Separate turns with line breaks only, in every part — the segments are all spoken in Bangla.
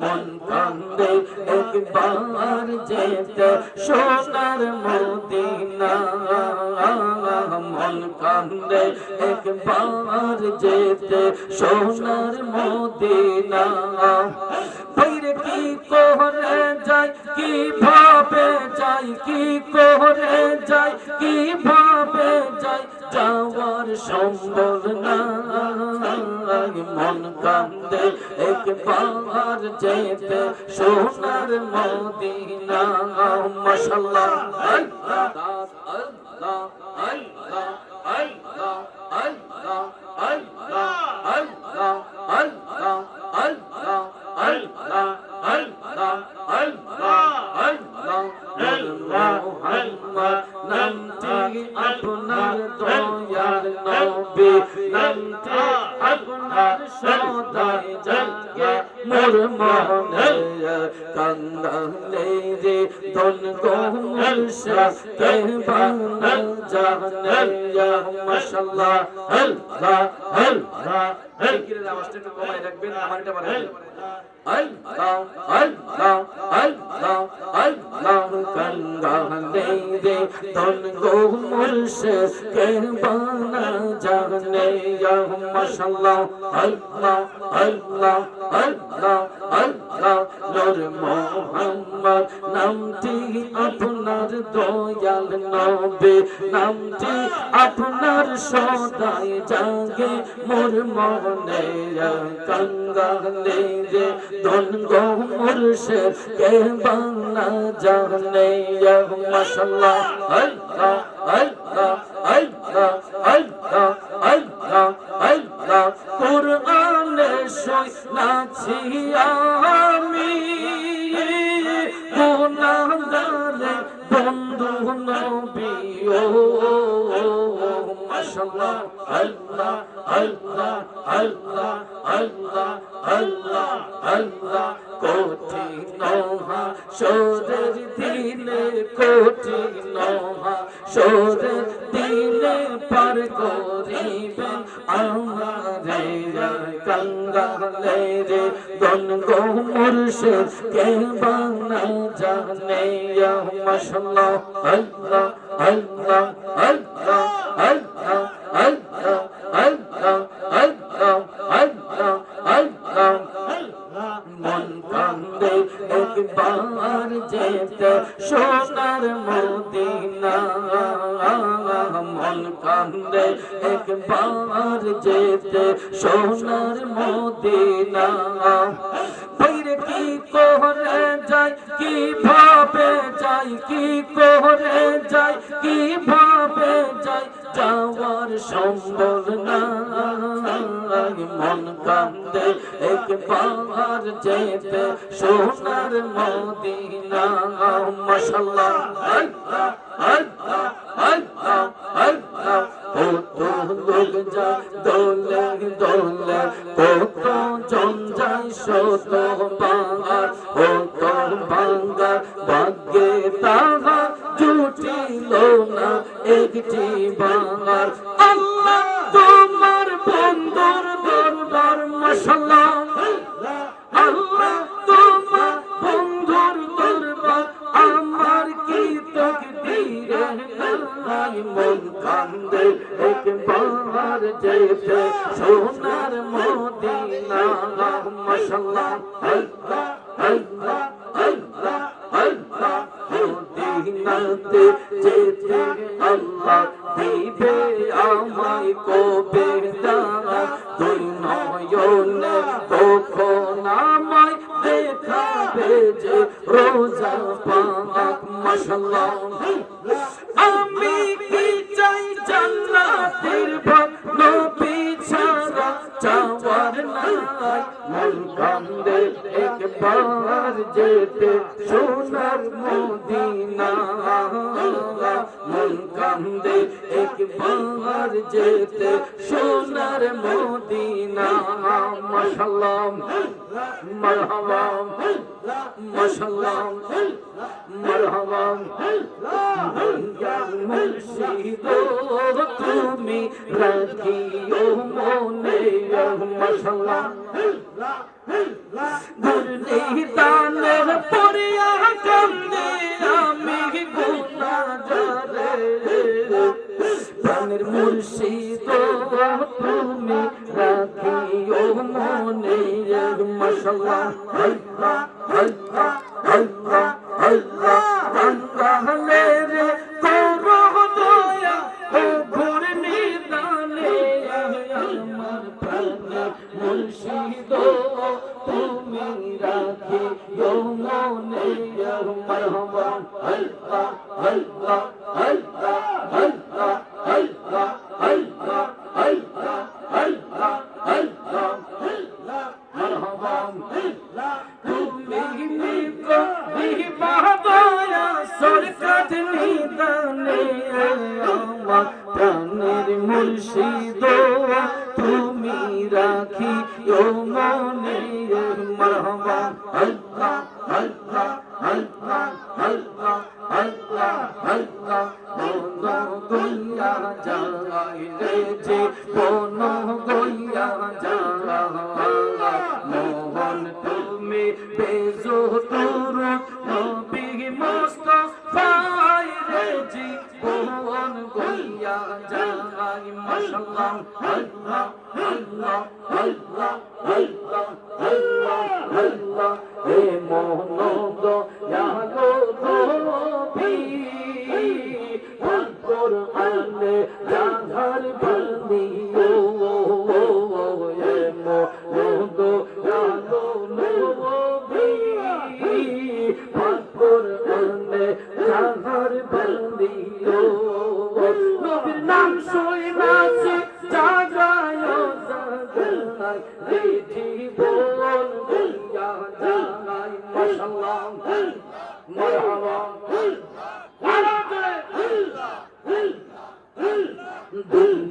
মন কান্দে একবার যেতে সোনার মদিনা। মন কান্দে একবার যেতে সোনার মদিনা। বাইরে কি করে যায় কি ভাবে যাই কি করে যাই কি ভাবে যাই যাওয়ার সম্ভব না। মন কান্দে একবার যেতে সোনার মদিনা। মশাল্লাহ। আল্লাহ আল্লাহ। কে বানা জানে ইয়া মাশাআল্লাহ আল্লাহ আল্লাহ জিকিরের আওয়াজটা একটু কমায় রাখবেন আমার এটা বাড়াবেন আল্লাহ আল্লাহ আল্লাহ আল্লাহ কান্দালে রে দন গো মুর্শা কে বানা জানে মাশাআল্লাহ আল্লাহ আল্লাহ আল্লাহ আল্লাহ নূর মোহাম্মদ নামটি আপনার দয়াল নবী নামটি আপনার সদাই জাগে, মোর মনে কাঙ্গালে রে ধন গো মুর্শিদ, কে বাংলা জানে? মাশাআল্লাহ আল্লাহ আল্লাহ আল্লাহ আল্লাহ আল্লাহ আল্লাহ আমি। النبي ما شاء الله الله الله الله الله الله الله কোটি নহা সোরের দিলে কোটি নহা সোরের দিলে পার করিবেন আমারে বাঙালে রে গঙ্গো মুর্শিদ কে বাংলা জানে? মশলা আল্লাহ আল্লাহ আল্লাহ আল্লাহ আল্লাহ আল্লাহ আল্লাহ। মন কান্দে একবার যেতে সোনার মদিনা। মন কান্দে একবার যেতে সোনার মদিনা। বাইরে কি করে যায় কি ভাবে যায়, কি করে যায় কি ভাবে যায় যাওয়ার সম্ভব না। মন কান্দে একবার যেতে সোনার মদিনা। আল্লাহ কত লোক যায় দোলে দোলে, কত জন যায় শত। মন কান্দে একবার যেতে সোনার মদিনা মাশাআল্লাহ আল্লাহ আল্লাহ আল্লাহ আল্লাহ মদিনাতে যেতে আল্লাহ দিবে আমায় কবে দানা দুই নয়নে কখন আমায় দেখাবে যে রোজা পাক মাশাআল্লাহ মন কান্দে একবার যেতে সোনার মদিনা। মন কান্দে একবার যেতে সোনার মদিনা। মশালাম মরহাম মশালাম মরহাম মুর্শিদ, তুমি রাখিও মনে মশালাম দুর্নীতানের পরে কান্দে মুর্শিদ তুমি রাখিও মনে মশলা। আল্লাহ আল্লাহ আল্লাহ আল্লাহ বান্দালে রে করো দয়া, ও ঘোর নিদানে আমার প্রাণ মুর্শিদ, তুমি রাখিও মনে মরহবা আল্লাহ আল্লাহ আল্লাহ हल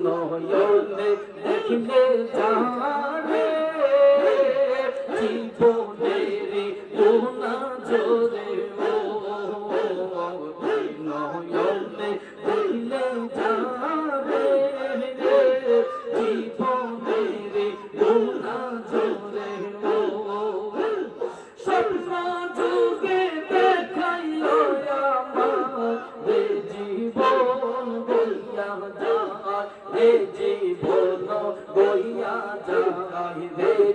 নয়নে দেখিলে জানে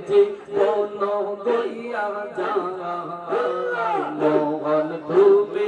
যে কোন গইয়া যারা মোহন ধুবে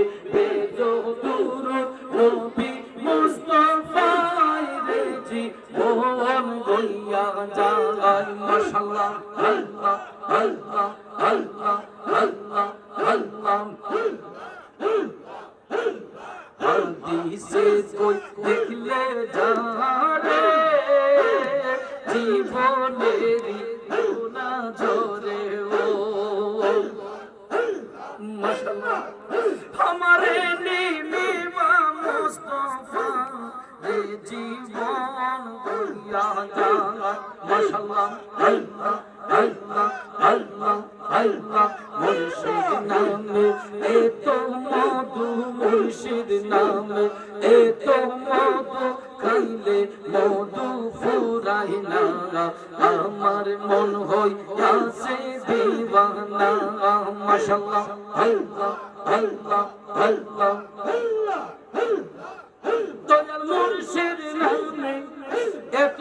আল্লাহ আল্লাহ আল্লাহ দয়াল মুর্শিদ নামে এক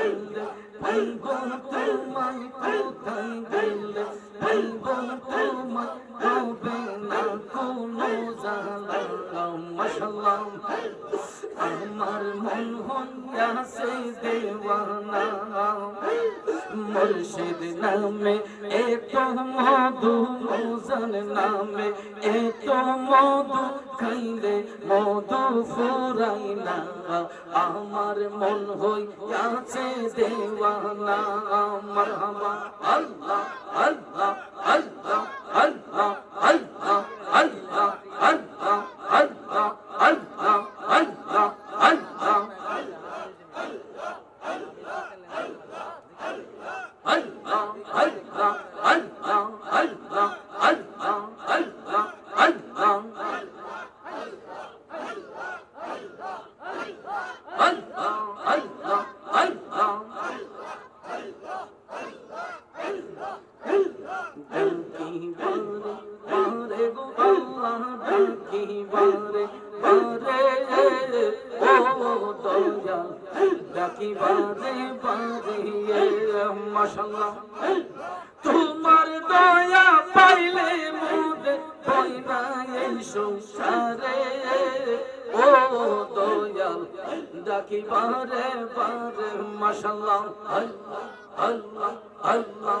Hey, دیوانہ مرحبا اللہ اللہ اللہ اللہ اللہ ও দয়া। ডাকি, বারে বারে মাশাআল্লাহ তোমার দয়া পাইলে মুদে হয় না এই সংসারে। ও দয়াল ডাকি, বারে বারে মাশাআল্লাহ আল্লাহ আল্লাহ আল্লাহ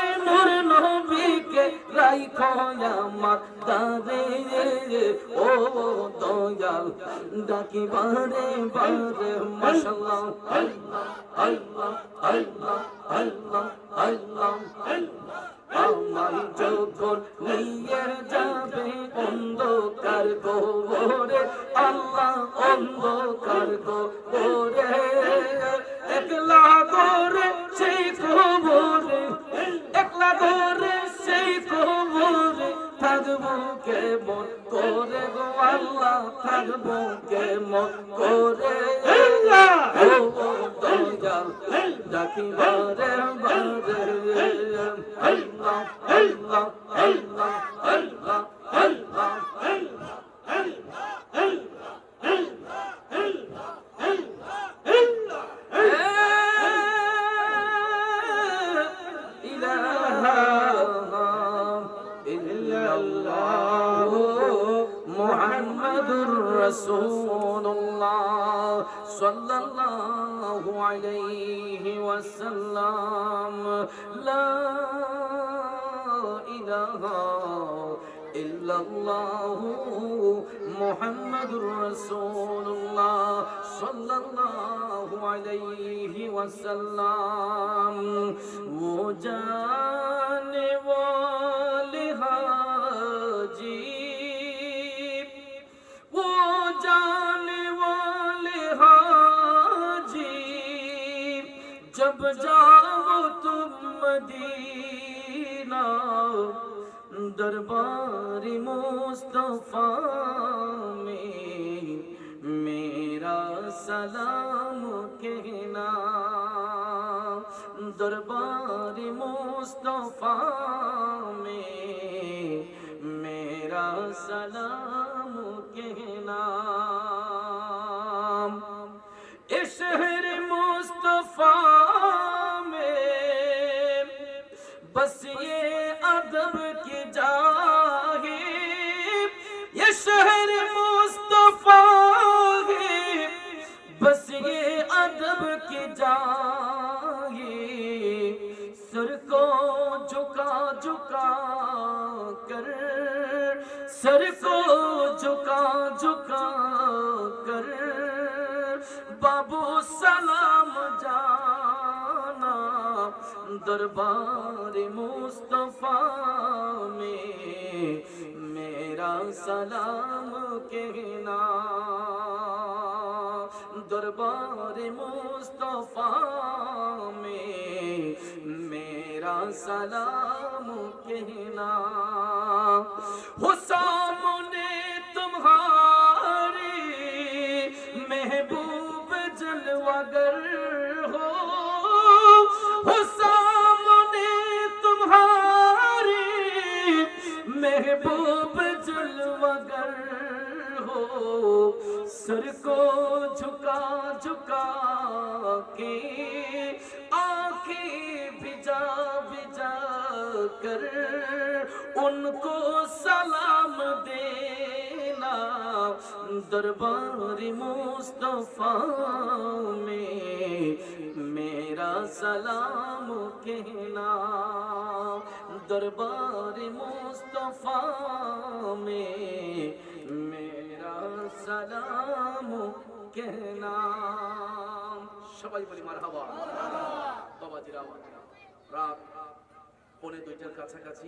রাইখো আমার দারে ও দয়াল ডাকি বারে বারে মাশাআল্লাহ আল্লাহ আল্লাহ আল্লাহ আল্লাহ আমায় যখন নিয়ে যাবে অন্ধকার গোবরে, আল্লাহ অন্ধকার গোবরে, একলা করে সেই গোবরে, একলা করে কেমন করে গো আল্লাহ থাকব কেমন করে দয়াল ডাকি বারে বারে আল্লাহ আল্লাহ আল্লাহ আল্লাহ আল্লাহ وسلم، وہ جانے والے حاجی، وہ جانے والے حاجی، جب جاؤ تم مدینہ، دربار مصطفیٰ salam. سر کو جھکا جھکا کر بابو سلام جانا دربار مصطفیٰ میں، میرا سلام کہنا دربار مصطفیٰ میں سلام کہنا۔ حسام نے تمہاری محبوب جلوہ گر ہو۔ حسام نے تمہاری محبوب جلوہ گر ہو۔ سر کو جھکا جھکا کے उनको सलाम देना दरबार मुस्तफा में मेरा सलाम कहना दरबार मुस्तफा में मेरा সালাম কেনাম সবাই বলি মার হাবা বাবাজির আওয়াজ রাত পৌনে দুইটার কাছাকাছি।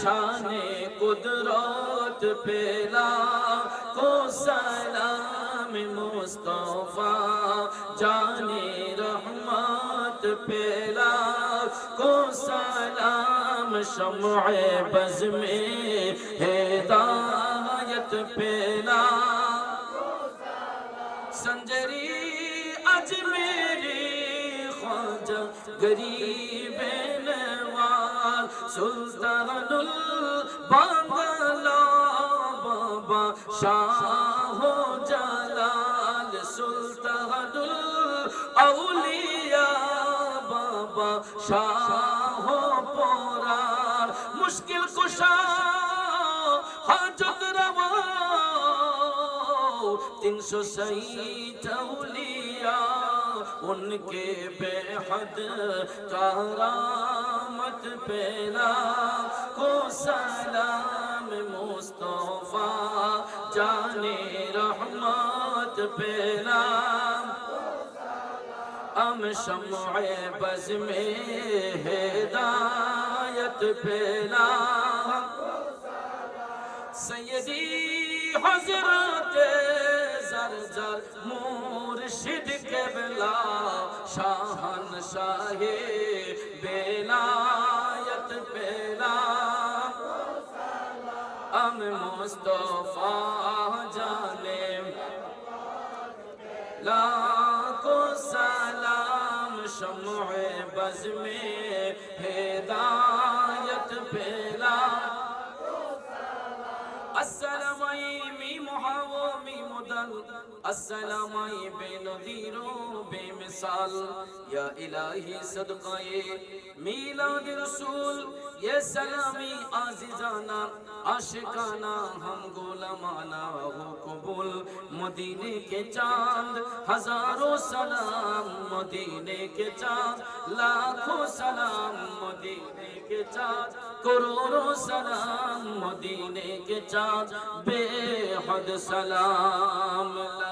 শানে কুদরত পেলা কোসালাম মুস্তফা, জানে রহমত পেলা কোসালাম শমে বজ মে হেদায়ত পেলা संजरी अजमेर غریب نواز سلطان البنگلہ بابا شاہ جلال سلطان الاولیاء بابا شاہ پورا مشکل کشا حاجت روا تین سو سعید اولیاء ان کے بے حد کرامت پیلا کو سلام مصطفیٰ جان رحمت پیلا ام شمع بز میں ہدایت پیلا سیدی حضرت যার যার মুর্শিদ কেবলা শাহন শাহে বেলায়ত বেলা আম মুস্তফা জানে লাখো সালাম শমুয়ে বজমে হেদায়ত বেলা আসসালামু আলাইকুম ہدن السلام بے نظیروں، بے مثال، یا الہی صدقہ میلاد رسول یہ سلامی عزیزانہ عاشقانہ ہم گولمانہ ہو قبول، مدینے کے چاند، ہزاروں سلام، مدینے کے چاند، لاکھوں سلام، مدینے کے چاند، کروڑوں سلام، مدینے کے چاند، بے حد سلام۔ I'm a.